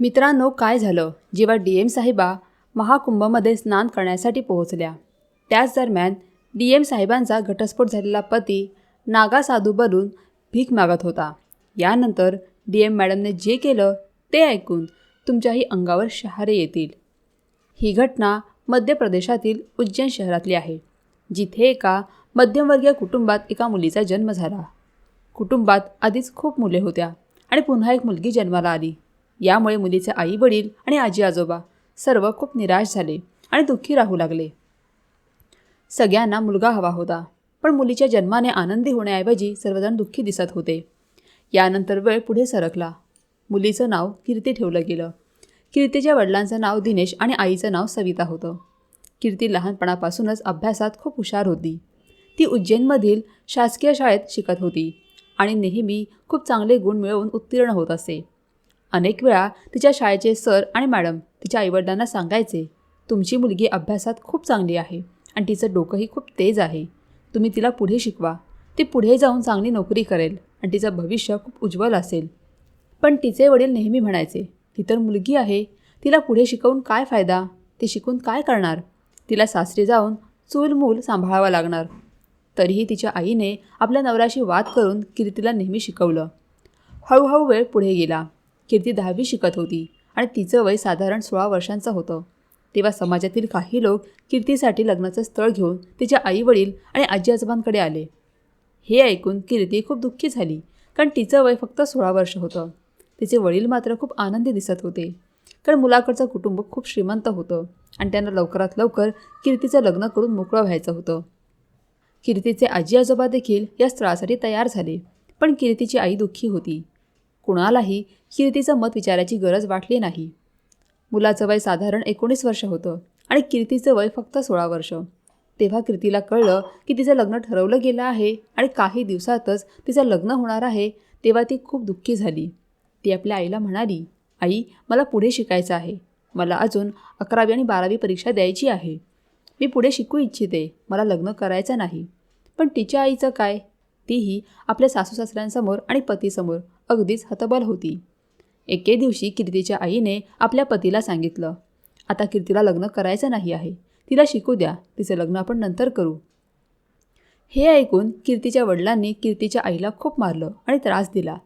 मित्रांनो काय झालं? जेव्हा डी एम साहेबा महाकुंभमध्ये स्नान करण्यासाठी पोहोचल्या त्याच दरम्यान डी एम साहेबांचा घटस्फोट झालेला पती नागा साधू बनून भीक मागत होता. यानंतर डी एम मॅडमने जे केलं ते ऐकून तुमच्याही अंगावर शहारे येतील. ही घटना मध्य प्रदेशातील उज्जैन शहरातली आहे जिथे एका मध्यमवर्गीय कुटुंबात एका मुलीचा जन्म झाला. कुटुंबात आधीच खूप मुले होत्या आणि पुन्हा एक मुलगी जन्माला आली. यामुळे मुलीचे आई वडील आणि आजी आजोबा सर्व खूप निराश झाले आणि दुःखी राहू लागले. सगळ्यांना मुलगा हवा होता पण मुलीच्या जन्माने आनंदी होण्याऐवजी सर्वजण दुःखी दिसत होते. यानंतर वेळ पुढे सरकला. मुलीचं नाव कीर्ती ठेवलं गेलं. कीर्तीच्या वडिलांचं नाव दिनेश आणि आईचं नाव सविता होतं. कीर्ती लहानपणापासूनच अभ्यासात खूप हुशार होती. ती उज्जैनमधील शासकीय शाळेत शिकत होती आणि नेहमी खूप चांगले गुण मिळवून उत्तीर्ण होत असे. अनेक वेळा तिच्या शाळेचे सर आणि मॅडम तिच्या आईवडिलांना सांगायचे तुमची मुलगी अभ्यासात खूप चांगली आहे आणि तिचं डोकंही खूप तेज आहे. तुम्ही तिला पुढे शिकवा. ती पुढे जाऊन चांगली नोकरी करेल आणि तिचं भविष्य खूप उज्ज्वल असेल. पण तिचे वडील नेहमी म्हणायचे ती तर मुलगी आहे. तिला पुढे शिकवून काय फायदा? ती शिकून काय करणार? तिला सासरी जाऊन चूल मूल सांभाळावं लागणार. तरीही तिच्या आईने आपल्या नवऱ्याशी वाद करून कीर्तीला नेहमी शिकवलं. हळूहळू वेळ पुढे गेला. कीर्ती दहावी शिकत होती आणि तिचं वय साधारण सोळा वर्षांचं होतं. तेव्हा समाजातील काही लोक कीर्तीसाठी लग्नाचं स्थळ घेऊन तिच्या आईवडील आणि आजी आजोबांकडे आले. हे ऐकून कीर्ती खूप दुःखी झाली कारण तिचं वय फक्त सोळा वर्ष होतं. तिचे वडील मात्र खूप आनंदी दिसत होते कारण मुलाकडचं कुटुंब खूप श्रीमंत होतं आणि त्यांना लवकरात लवकर कीर्तीचं लग्न करून मोकळं व्हायचं होतं. कीर्तीचे आजी आजोबा देखील या स्थळासाठी तयार झाले पण कीर्तीची आई दुःखी होती. कुणालाही कीर्तीचं मत विचारायची गरज वाटली नाही. मुलाचं वय साधारण एकोणीस वर्ष होतं आणि कीर्तीचं वय फक्त सोळा वर्ष. तेव्हा कीर्तीला कळलं की तिचं लग्न ठरवलं गेलं आहे आणि काही दिवसातच तिचं लग्न होणार आहे तेव्हा ती खूप दुःखी झाली. ती आपल्या आईला म्हणाली आई मला पुढे शिकायचं आहे. मला अजून अकरावी आणि बारावी परीक्षा द्यायची आहे. मी पुढे शिकू इच्छिते. मला लग्न करायचं नाही. पण तिच्या आईचं काय? तीही आपल्या सासू सासऱ्यांसमोर आणि पतीसमोर. अगदीच हतबल होती. एके दिवशी कीर्तीच्या आईने आपल्या पतीला सांगितलं आता कीर्तीला लग्न करायचं नाही आहे. तिला शिकू द्या. तिचं लग्न आपण नंतर करू. हे ऐकून कीर्तीच्या वडिलांनी कीर्तीच्या आईला खूप मारलं आणि त्रास दिला.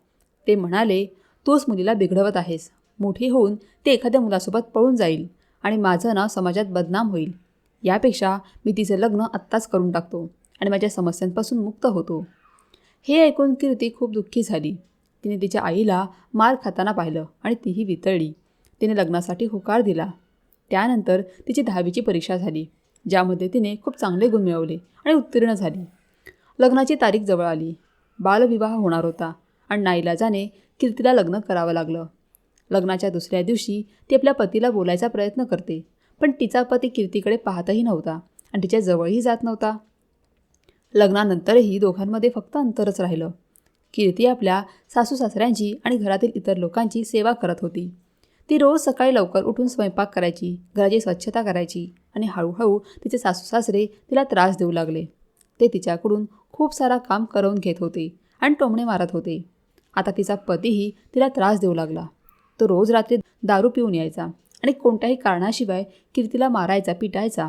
ते म्हणाले तूच मुलीला बिघडवत आहेस. मोठी होऊन ते एखाद्या मुलासोबत पळून जाईल आणि माझं नाव समाजात बदनाम होईल. यापेक्षा मी तिचं लग्न आत्ताच करून टाकतो आणि माझ्या समस्यांपासून मुक्त होतो. हे ऐकून कीर्ती खूप दुःखी झाली. तिने तिच्या आईला मार खाताना पाहिलं आणि तीही वितळली. तिने लग्नासाठी होकार दिला. त्यानंतर तिची दहावीची परीक्षा झाली ज्यामध्ये तिने खूप चांगले गुण मिळवले आणि उत्तीर्ण झाली. लग्नाची तारीख जवळ आली. बालविवाह होणार होता आणि नाईलाजाने कीर्तीला लग्न करावं लागलं. लग्नाच्या दुसऱ्या दिवशी ती आपल्या पतीला बोलायचा प्रयत्न करते पण तिचा पती कीर्तीकडे पाहतही नव्हता आणि तिच्या जवळही जात नव्हता. लग्नानंतरही दोघांमध्ये फक्त अंतरच राहिलं. कीर्ती आपल्या सासू सासऱ्यांची आणि घरातील इतर लोकांची सेवा करत होती. ती रोज सकाळी लवकर उठून स्वयंपाक करायची घराची स्वच्छता करायची आणि हळूहळू तिचे सासू सासरे तिला त्रास देऊ लागले. ते तिच्याकडून खूप सारा काम करवून घेत होते आणि टोमणे मारत होते. आता तिचा पतीही तिला त्रास देऊ लागला. तो रोज रात्री दारू पिऊन यायचा आणि कोणत्याही कारणाशिवाय कीर्तीला मारायचा पिटायचा.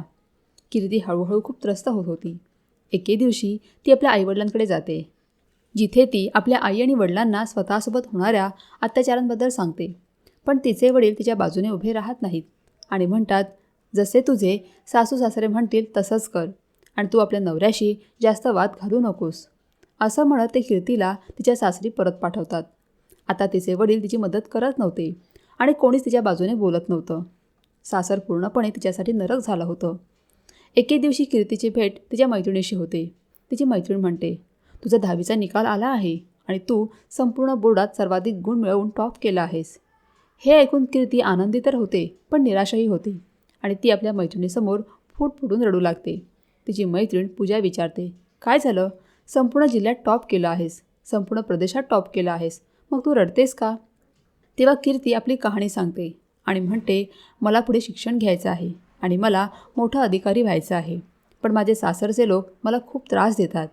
कीर्ती हळूहळू खूप त्रस्त होत होती. एके दिवशी ती आपल्या आईवडिलांकडे जाते. जिथे ती आपल्या आई आणि वडिलांना स्वतःसोबत होणाऱ्या अत्याचारांबद्दल सांगते. पण तिचे वडील तिच्या बाजूने उभे राहत नाहीत आणि म्हणतात जसे तुझे सासू सासरे म्हणतील तसंच कर आणि तू आपल्या नवऱ्याशी जास्त वाद घालू नकोस. असं म्हणत ते कीर्तीला तिच्या सासरी परत पाठवतात. आता तिचे वडील तिची मदत करत नव्हते आणि कोणीच तिच्या बाजूने बोलत नव्हतं. सासर पूर्णपणे तिच्यासाठी नरक झालं होतं. एके दिवशी कीर्तीची भेट तिच्या मैत्रिणीशी होते. तिची मैत्रीण म्हणते तुझा दहावीचा निकाल आला आहे आणि तू संपूर्ण बोर्डात सर्वाधिक गुण मिळवून टॉप केला आहेस. हे ऐकून कीर्ती आनंदी तर होते पण निराशाही होती आणि ती आपल्या मैत्रिणीसमोर फूट फुटून रडू लागते. तिची मैत्रीण पूजा विचारते काय झालं? संपूर्ण जिल्ह्यात टॉप केलं आहेस. संपूर्ण प्रदेशात टॉप केलं आहेस. मग तू रडतेस का? तेव्हा कीर्ती आपली कहाणी सांगते आणि म्हणते मला पुढे शिक्षण घ्यायचं आहे आणि मला मोठा अधिकारी व्हायचं आहे. पण माझे सासरचे लोक मला खूप त्रास देतात.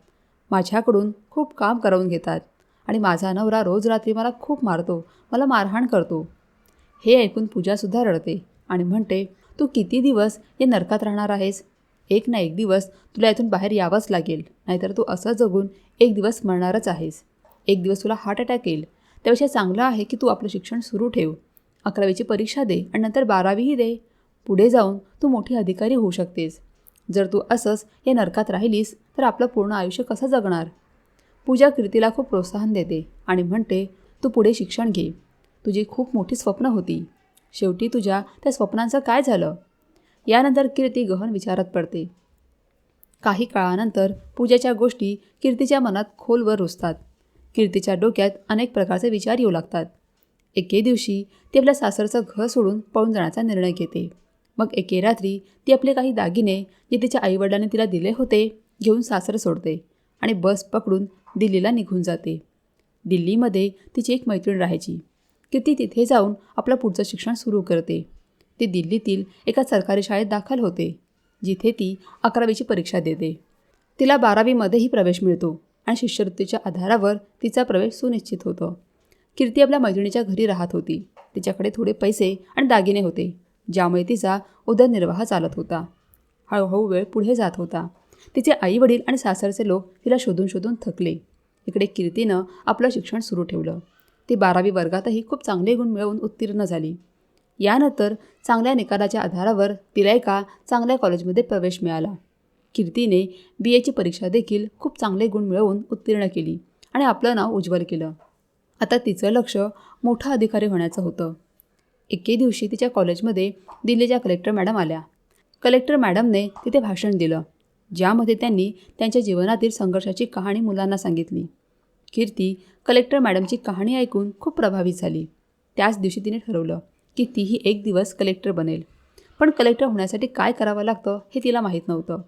माझ्याकडून खूप काम करवून घेतात. आणि माझा नवरा रोज रात्री मला खूप मारतो. मला मारहाण करतो. हे ऐकून पूजासुद्धा रडते आणि म्हणते तू किती दिवस या नरकात राहणार आहेस? एक ना एक दिवस तुला इथून बाहेर यावंच लागेल. नाहीतर तू असं जगून एक दिवस मरणारच आहेस. एक दिवस तुला हार्ट अटॅक येईल. त्यापेक्षा चांगलं आहे की तू आपलं शिक्षण सुरू ठेव. अकरावीची परीक्षा दे आणि नंतर बारावीही दे. पुढे जाऊन तू मोठी अधिकारी होऊ शकतेस. जर तू असंच या नरकात राहिलीस तर आपलं पूर्ण आयुष्य कसं जगणार? पूजा कीर्तीला खूप प्रोत्साहन देते आणि म्हणते तू पुढे शिक्षण घे. तुझी खूप मोठी स्वप्न होती. शेवटी तुझ्या त्या स्वप्नांचं काय झालं? यानंतर कीर्ती गहन विचारात पडते. काही काळानंतर पूजाच्या गोष्टी कीर्तीच्या मनात खोलवर रुजतात. कीर्तीच्या डोक्यात अनेक प्रकारचे विचार येऊ लागतात. एके दिवशी ती आपल्या सासरचं घर सोडून पळून जाण्याचा निर्णय घेते. मग एके रात्री ती आपले काही दागिने जे तिच्या आईवडिलांनी तिला दिले होते घेऊन सासर सोडते आणि बस पकडून दिल्लीला निघून जाते. दिल्लीमध्ये तिची एक मैत्रीण राहायची की ती तिथे जाऊन आपलं पुढचं शिक्षण सुरू करते. ती दिल्लीतील एका सरकारी शाळेत दाखल होते जिथे ती अकरावीची परीक्षा देते. तिला बारावीमध्येही प्रवेश मिळतो आणि शिष्यवृत्तीच्या आधारावर तिचा प्रवेश सुनिश्चित होतो. कीर्ती आपल्या मैत्रिणीच्या घरी राहत होती. तिच्याकडे थोडे पैसे आणि दागिने होते. ज्यामुळे तिचा उदरनिर्वाह चालत होता. हळूहळू वेळ पुढे जात होता. तिचे आई वडील आणि सासरचे लोक तिला शोधून शोधून थकले. इकडे कीर्तीनं आपलं शिक्षण सुरू ठेवलं. ती बारावी वर्गातही खूप चांगले गुण मिळवून उत्तीर्ण झाली. यानंतर चांगल्या निकालाच्या आधारावर तिला एका चांगल्या कॉलेजमध्ये प्रवेश मिळाला. कीर्तीने बी एची परीक्षा देखील खूप चांगले गुण मिळवून उत्तीर्ण केली आणि आपलं नाव उज्ज्वल केलं. आता तिचं लक्ष मोठा अधिकारी होण्याचं होतं. एके दिवशी तिच्या कॉलेजमध्ये दिल्लीच्या कलेक्टर मॅडम आल्या. कलेक्टर मॅडमने तिथे भाषण दिलं ज्यामध्ये त्यांनी त्यांच्या जीवनातील संघर्षाची कहाणी मुलांना सांगितली. कीर्ती कलेक्टर मॅडमची कहाणी ऐकून खूप प्रभावित झाली. त्याच दिवशी तिने ठरवलं की तीही एक दिवस कलेक्टर बनेल. पण कलेक्टर होण्यासाठी काय करावं लागतं हे तिला माहीत नव्हतं.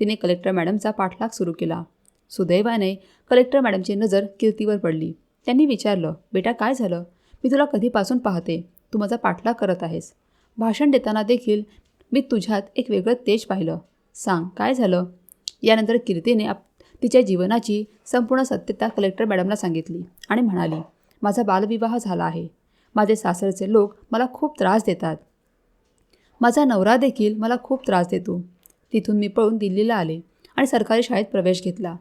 तिने कलेक्टर मॅडमचा पाठलाग सुरू केला. सुदैवाने कलेक्टर मॅडमची नजर कीर्तीवर पडली. त्यांनी विचारलं बेटा काय झालं? मी तुला कधीपासून पाहते. तू माझा पाठलाग करत आहेस. भाषण देताना देखील मी तुझ्यात एक वेगळं तेज पाहिलं. सांग काय झालं? यानंतर कीर्तीने आप तिच्या जीवनाची संपूर्ण सत्यता कलेक्टर मॅडमला सांगितली आणि म्हणाली माझा बालविवाह झाला आहे. माझे सासरचे लोक मला खूप त्रास देतात. माझा नवरा देखील मला खूप त्रास देतो. तिथून मी पळून दिल्लीला आले आणि सरकारी शाळेत प्रवेश घेतला.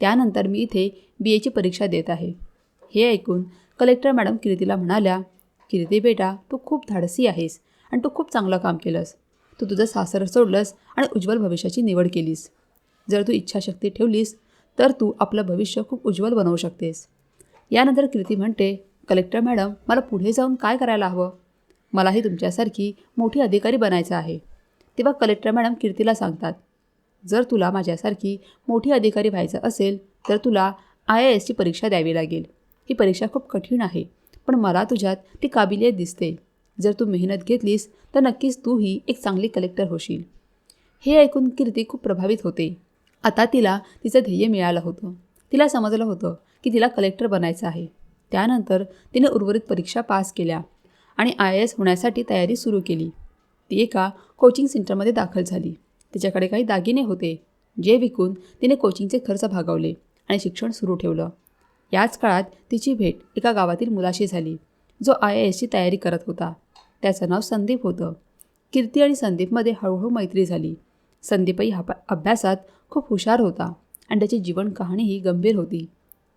त्यानंतर मी इथे बी एची परीक्षा देत आहे. हे ऐकून कलेक्टर मॅडम कीर्तीला म्हणाल्या कीर्ती बेटा तू खूप धाडसी आहेस आणि तू खूप चांगलं काम केलंस. तू तुझं सासर सोडलंस आणि उज्ज्वल भविष्याची निवड केलीस. जर तू इच्छाशक्ती ठेवलीस तर तू आपलं भविष्य खूप उज्ज्वल बनवू शकतेस. यानंतर कीर्ती म्हणते कलेक्टर मॅडम मला पुढे जाऊन काय करायला हवं? मलाही तुमच्यासारखी मोठी अधिकारी बनायचं आहे. तेव्हा कलेक्टर मॅडम कीर्तीला सांगतात जर तुला माझ्यासारखी मोठी अधिकारी व्हायचं असेल तर तुला आय आय एसची परीक्षा द्यावी लागेल. ही परीक्षा खूप कठीण आहे. पण मला तुझ्यात ती काबिलियत दिसते. जर तू मेहनत घेतलीस तर नक्कीच तूही एक चांगली कलेक्टर होशील. हे ऐकून कीर्ती खूप प्रभावित होते. आता तिला तिचं ध्येय मिळालं होतं. तिला समजलं होतं की तिला कलेक्टर बनायचं आहे. त्यानंतर तिने उर्वरित परीक्षा पास केल्या आणि आय एस होण्यासाठी तयारी सुरू केली. ती एका कोचिंग सेंटरमध्ये दाखल झाली. तिच्याकडे काही दागिने होते जे विकून तिने कोचिंगचे खर्च भागवले आणि शिक्षण सुरू ठेवलं. याच काळात तिची भेट एका गावातील मुलाशी झाली जो आय आय एसची तयारी करत होता. त्याचं नाव संदीप होतं. कीर्ती आणि संदीपमध्ये हळूहळू मैत्री झाली. संदीपही हा अभ्यासात खूप हुशार होता आणि त्याची जीवन कहाणीही गंभीर होती.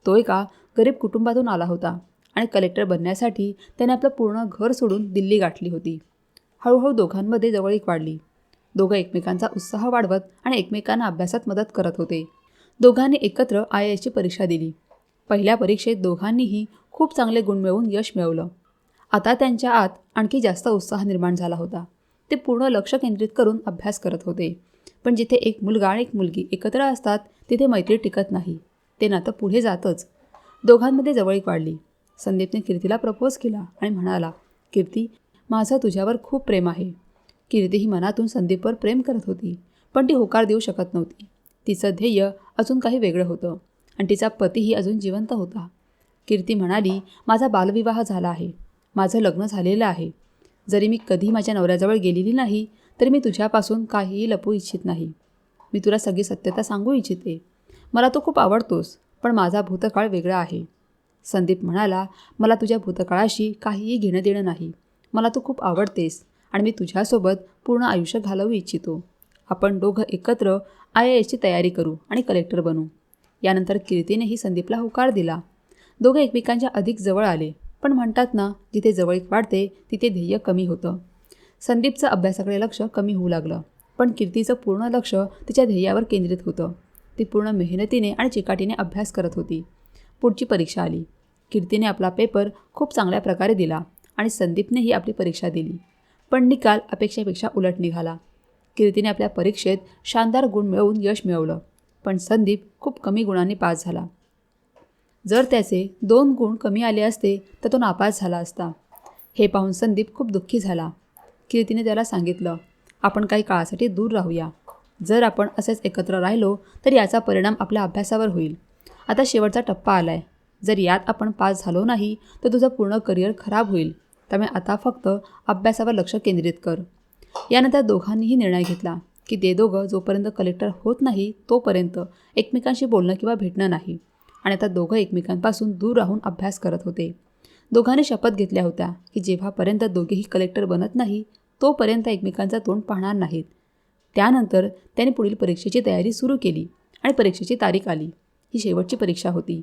तो एका गरीब कुटुंबातून आला होता आणि कलेक्टर बनण्यासाठी त्याने आपलं पूर्ण घर सोडून दिल्ली गाठली होती. हळूहळू दोघांमध्ये जवळीक वाढली. दोघं एकमेकांचा उत्साह वाढवत आणि एकमेकांना अभ्यासात मदत करत होते. दोघांनी एकत्र आय एसची परीक्षा दिली. पहिल्या परीक्षेत दोघांनीही खूप चांगले गुण मिळवून यश मिळवलं. आता त्यांच्या आत आणखी जास्त उत्साह निर्माण झाला होता. ते पूर्ण लक्ष केंद्रित करून अभ्यास करत होते. पण जिथे एक मुलगा आणि एक मुलगी एकत्र असतात तिथे मैत्री टिकत नाही. ते नातं पुढे जातच. दोघांमध्ये जवळीक वाढली. संदीपने कीर्तीला प्रपोज केला आणि म्हणाला कीर्ती माझं तुझ्यावर खूप प्रेम आहे. कीर्ती ही मनातून संदीपवर प्रेम करत होती पण ती होकार देऊ शकत नव्हती. तिचं ध्येय अजून काही वेगळं होतं. आणि तिचा पतीही अजून जिवंत होता. कीर्ती म्हणाली माझा बालविवाह झाला आहे. माझं लग्न झालेलं आहे. जरी मी कधी माझ्या नवऱ्याजवळ गेलेली नाही तरी मी तुझ्यापासून काहीही लपू इच्छित नाही. मी तुला सगळी सत्यता सांगू इच्छिते. मला तो खूप आवडतोस पण माझा भूतकाळ वेगळा आहे. संदीप म्हणाला मला तुझ्या भूतकाळाशी काहीही घेणं देणं नाही. मला तू खूप आवडतेस आणि मी तुझ्यासोबत पूर्ण आयुष्य घालवू इच्छितो. आपण दोघं एकत्र आय एची एसची तयारी करू आणि कलेक्टर बनू. यानंतर कीर्तीनेही संदीपला होकार दिला. दोघं एकमेकांच्या अधिक जवळ आले. पण म्हणतात ना जिथे जवळीक वाढते तिथे ध्येय कमी होतं. संदीपचं अभ्यासाकडे लक्ष कमी होऊ लागलं. पण कीर्तीचं पूर्ण लक्ष तिच्या ध्येयावर केंद्रित होतं. ती पूर्ण मेहनतीने आणि चिकाटीने अभ्यास करत होती. पुढची परीक्षा आली. कीर्तीने आपला पेपर खूप चांगल्या प्रकारे दिला आणि संदीपनेही आपली परीक्षा दिली. पण निकाल अपेक्षेपेक्षा उलट निघाला. कीर्तीने आपल्या परीक्षेत शानदार गुण मिळवून यश मिळवलं. पण संदीप खूप कमी गुणांनी पास झाला. जर त्याचे दोन गुण कमी आले असते तर तो नापास झाला असता. हे पाहून संदीप खूप दुःखी झाला. कीर्तीने त्याला सांगितलं आपण काही काळासाठी दूर राहूया. जर आपण असेच एकत्र राहिलो तर याचा परिणाम आपल्या अभ्यासावर होईल. आता शेवटचा टप्पा आला आहे जर यात आपण पास झालो नाही तर तुझं पूर्ण करिअर खराब होईल. त्यामुळे आता फक्त अभ्यासावर लक्ष केंद्रित कर. यानंतर दोघांनीही निर्णय घेतला. की ते दोघं जोपर्यंत कलेक्टर होत नाही तोपर्यंत एकमेकांशी बोलणं किंवा भेटणं नाही. आणि आता दोघं एकमेकांपासून दूर राहून अभ्यास करत होते. दोघांनी शपथ घेतल्या होत्या की जेव्हापर्यंत दोघेही कलेक्टर बनत नाही तोपर्यंत एकमेकांचा तोंड पाहणार नाहीत. त्यानंतर त्यांनी पुढील परीक्षेची तयारी सुरू केली आणि परीक्षेची तारीख आली. ही शेवटची परीक्षा होती.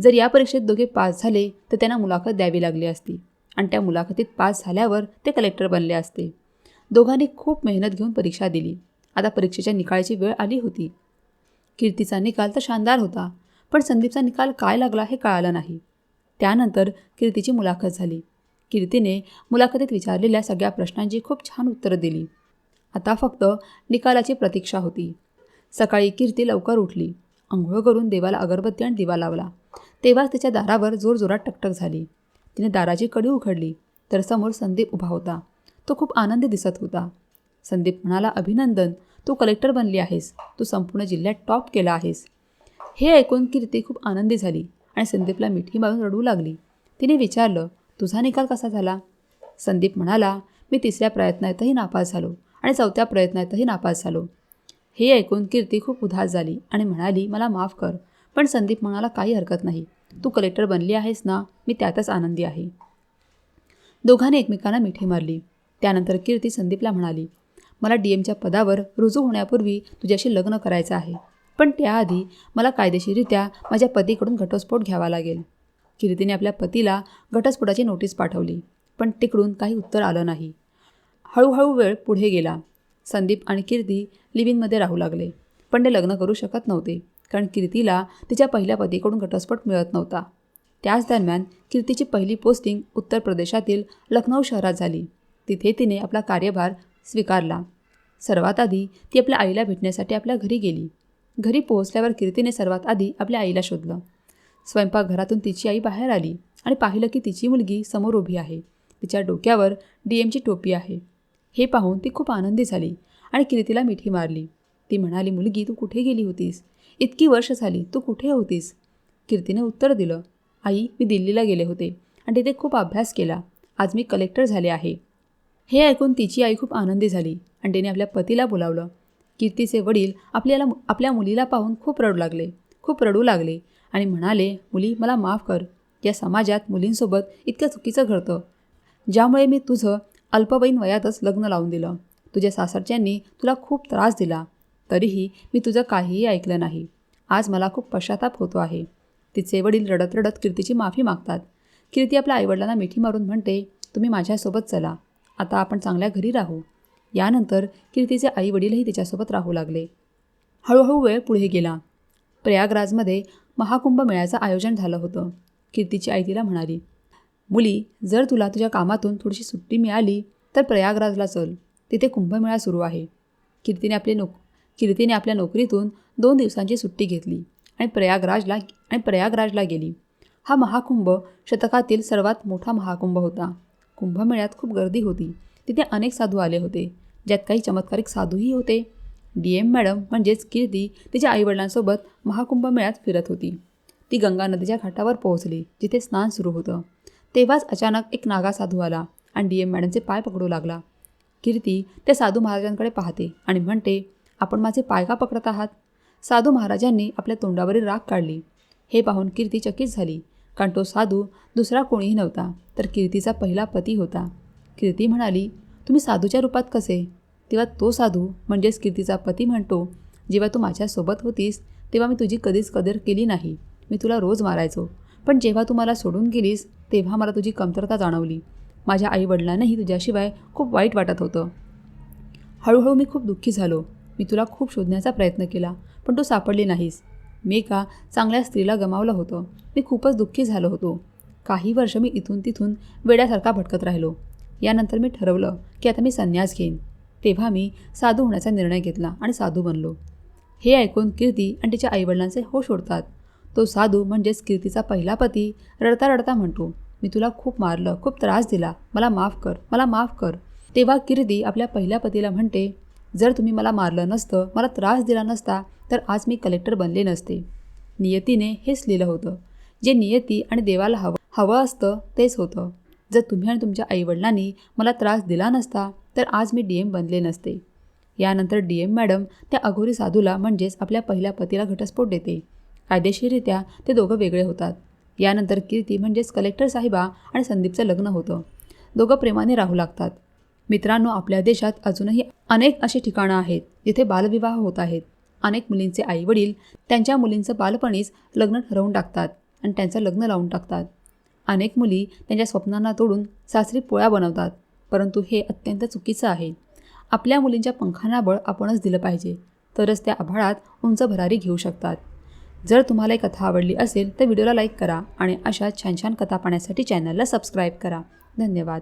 जर या परीक्षेत दोघे पास झाले तर त्यांना मुलाखत द्यावी लागली असती आणि त्या मुलाखतीत पास झाल्यावर ते कलेक्टर बनले असते. दोघांनी खूप मेहनत घेऊन परीक्षा दिली. आता परीक्षेच्या निकालाची वेळ आली होती. कीर्तीचा निकाल तर शानदार होता पण संदीपचा निकाल काय लागला हे कळालं नाही. त्यानंतर कीर्तीची मुलाखत झाली. कीर्तीने मुलाखतीत विचारलेल्या सगळ्या प्रश्नांची खूप छान उत्तरं दिली. आता फक्त निकालाची प्रतीक्षा होती. सकाळी कीर्ती लवकर उठली. आंघोळ करून देवाला अगरबत्ती आणि दिवा लावला. तेव्हाच तिच्या दारावर जोरजोरात टकटक झाली. तिने दाराची कडी उघडली तर समोर संदीप उभा होता. तो खूप आनंदी दिसत होता. संदीप म्हणाला अभिनंदन तू कलेक्टर बनली आहेस. तू संपूर्ण जिल्ह्यात टॉप केला आहेस. हे ऐकून कीर्ती खूप आनंदी झाली आणि संदीपला मिठी मारून रडू लागली. तिने विचारलं तुझा निकाल कसा झाला? संदीप म्हणाला मी तिसऱ्या प्रयत्नातही नापास झालो आणि चौथ्या प्रयत्नातही नापास झालो. हे ऐकून कीर्ती खूप उदास झाली आणि म्हणाली मला माफ कर पण संदीप म्हणाला काही हरकत नाही. तू कलेक्टर बनली आहेस ना मी त्यातच आनंदी आहे. दोघांनी एकमेकांना मिठी मारली. त्यानंतर कीर्ती संदीपला म्हणाली मला डी एमच्या पदावर रुजू होण्यापूर्वी तुझ्याशी लग्न करायचं आहे. पण त्याआधी मला कायदेशीररित्या माझ्या पतीकडून घटस्फोट घ्यावा लागेल. कीर्तीने आपल्या पतीला घटस्फोटाची नोटीस पाठवली पण तिकडून काही उत्तर आलं नाही. हळूहळू वेळ पुढे गेला. संदीप आणि कीर्ती लिव्हिनमध्ये राहू लागले. पण ते लग्न करू शकत नव्हते कारण कीर्तीला तिच्या पहिल्या पतीकडून घटस्फोट मिळत नव्हता. त्याच दरम्यान कीर्तीची पहिली पोस्टिंग उत्तर प्रदेशातील लखनौ शहरात झाली. तिथे तिने आपला कार्यभार स्वीकारला. सर्वात आधी ती आपल्या आईला भेटण्यासाठी आपल्या घरी गेली. घरी पोहोचल्यावर कीर्तीने सर्वात आधी आपल्या आईला शोधलं. स्वयंपाकघरातून तिची आई बाहेर आली आणि पाहिलं की तिची मुलगी समोर उभी आहे. तिच्या डोक्यावर डी एमची टोपी आहे. हे पाहून ती खूप आनंदी झाली आणि कीर्तीला मिठी मारली. ती म्हणाली मुलगी तू कुठे गेली होतीस? इतकी वर्ष झाली तू कुठे होतीस? कीर्तीने उत्तर दिलं आई मी दिल्लीला गेले होते आणि तिथे खूप अभ्यास केला. आज मी कलेक्टर झाले आहे. हे ऐकून तिची आई खूप आनंदी झाली आणि तिने आपल्या पतीला बोलावलं. कीर्तीचे वडील आपल्याला आपल्या मुलीला पाहून खूप रडू लागले खूप रडू लागले आणि म्हणाले मुली मला माफ कर. या समाजात मुलींसोबत इतकं चुकीचं घडतं. ज्यामुळे मी तुझं अल्पवयीन वयातच लग्न लावून दिलं. तुझ्या सासरच्यांनी तुला खूप त्रास दिला. तरीही मी तुझं काहीही ऐकलं नाही. आज मला खूप पश्चाताप होतो आहे. तिचे वडील रडत रडत कीर्तीची माफी मागतात. कीर्ती आपल्या आईवडिलांना मिठी मारून म्हणते तुम्ही माझ्यासोबत चला. आता आपण चांगल्या घरी राहू. यानंतर कीर्तीचे आईवडीलही तिच्यासोबत राहू लागले. हळूहळू वेळ पुढे गेला. प्रयागराजमध्ये महाकुंभ मेळ्याचं आयोजन झालं होतं. कीर्तीची आई तिला म्हणाली मुली जर तुला तुझ्या कामातून थोडीशी सुट्टी मिळाली तर प्रयागराजला चल. तिथे कुंभमेळा सुरू आहे. कीर्तीने आपले नोक कीर्तीने आपल्या नोकरीतून दोन दिवसांची सुट्टी घेतली आणि प्रयागराजला आणि प्रयागराजला गेली. हा महाकुंभ शतकातील सर्वात मोठा महाकुंभ होता. कुंभमेळ्यात खूप गर्दी होती. तिथे अनेक साधू आले होते ज्यात काही चमत्कारिक साधूही होते. डी एम मॅडम म्हणजेच कीर्ती तिच्या आईवडिलांसोबत महाकुंभमेळ्यात फिरत होती. ती गंगा नदीच्या घाटावर पोहोचली जिथे स्नान सुरू होतं. तेव्हाच अचानक एक नागा साधू आला आणि डी एम मॅडमचे पाय पकडू लागला. कीर्ती त्या साधू महाराजांकडे पाहते आणि म्हणते आपण माझे पाय का पकडत आहात? साधू महाराजांनी आपल्या तोंडावरील राग काढली. हे पाहून कीर्ती चकित झाली. कारण तो साधू दुसरा कोणीही नव्हता तर कीर्तीचा पहिला पती होता. कीर्ती म्हणाली तुम्ही साधूच्या रूपात कसे? तेव्हा तो साधू म्हणजेच कीर्तीचा पती म्हणतो जेव्हा तू माझ्यासोबत होतीस तेव्हा मी तुझी कधीच कदर केली नाही. मी तुला रोज मारायचो. पण जेव्हा तू मला सोडून गेलीस तेव्हा मला तुझी कमतरता जाणवली. माझ्या आईवडिलांनाही तुझ्याशिवाय खूप वाईट वाटत होतं. हळूहळू मी खूप दुःखी झालो. मी तुला खूप शोधण्याचा प्रयत्न केला पण तू सापडली नाहीस. मी एका चांगल्या स्त्रीला गमावलं होतं. मी खूपच दुःखी झालो होतो. काही वर्ष मी इथून तिथून वेड्यासारखा भटकत राहिलो. यानंतर मी ठरवलं की आता मी संन्यास घेईन. तेव्हा मी साधू होण्याचा निर्णय घेतला आणि साधू बनलो. हे ऐकून कीर्ती आणि तिच्या आईवडिलांचे होश उडतात तो साधू म्हणजेच कीर्तीचा पहिला पती रडता रडता म्हणतो मी तुला खूप मारलं खूप त्रास दिला. मला माफ कर मला माफ कर. तेव्हा कीर्ती आपल्या पहिल्या पतीला म्हणते जर तुम्ही मला मारलं नसतं मला त्रास दिला नसता तर आज मी कलेक्टर बनले नसते. नियतीने हेच लिहिलं होतं. जे नियती आणि देवाला हवं हवं असतं तेच होतं. जर तुम्ही आणि तुमच्या आईवडिलांनी मला त्रास दिला नसता तर आज मी डी एम बनले नसते. यानंतर डी एम मॅडम त्या अघोरी साधूला म्हणजेच आपल्या पहिल्या पतीला घटस्फोट देते. कायदेशीररित्या ते दोघं वेगळे होतात. यानंतर कीर्ती म्हणजेच कलेक्टर साहेबा आणि संदीपचं लग्न होतं. दोघं प्रेमाने राहू लागतात. मित्रांनो आपल्या देशात अजूनही अनेक अशी ठिकाणं आहेत जिथे बालविवाह होत आहेत. अनेक मुलींचे आईवडील त्यांच्या मुलींचं बालपणीच लग्न ठरवून टाकतात आणि त्यांचं लग्न लावून टाकतात. अनेक मुली त्यांच्या स्वप्नांना तोडून सासरी पोळ्या बनवतात परंतु हे अत्यंत चुकीचं आहे. आपल्या मुलींच्या पंखांना बळ आपणच दिलं पाहिजे तरच त्या आभाळात उंच भरारी घेऊ शकतात. जर तुम्हाला ही कथा आवडली असेल तर व्हिडिओला लाईक करा आणि अशा छान छान कथा पाहण्यासाठी चॅनलला सबस्क्राईब करा. धन्यवाद.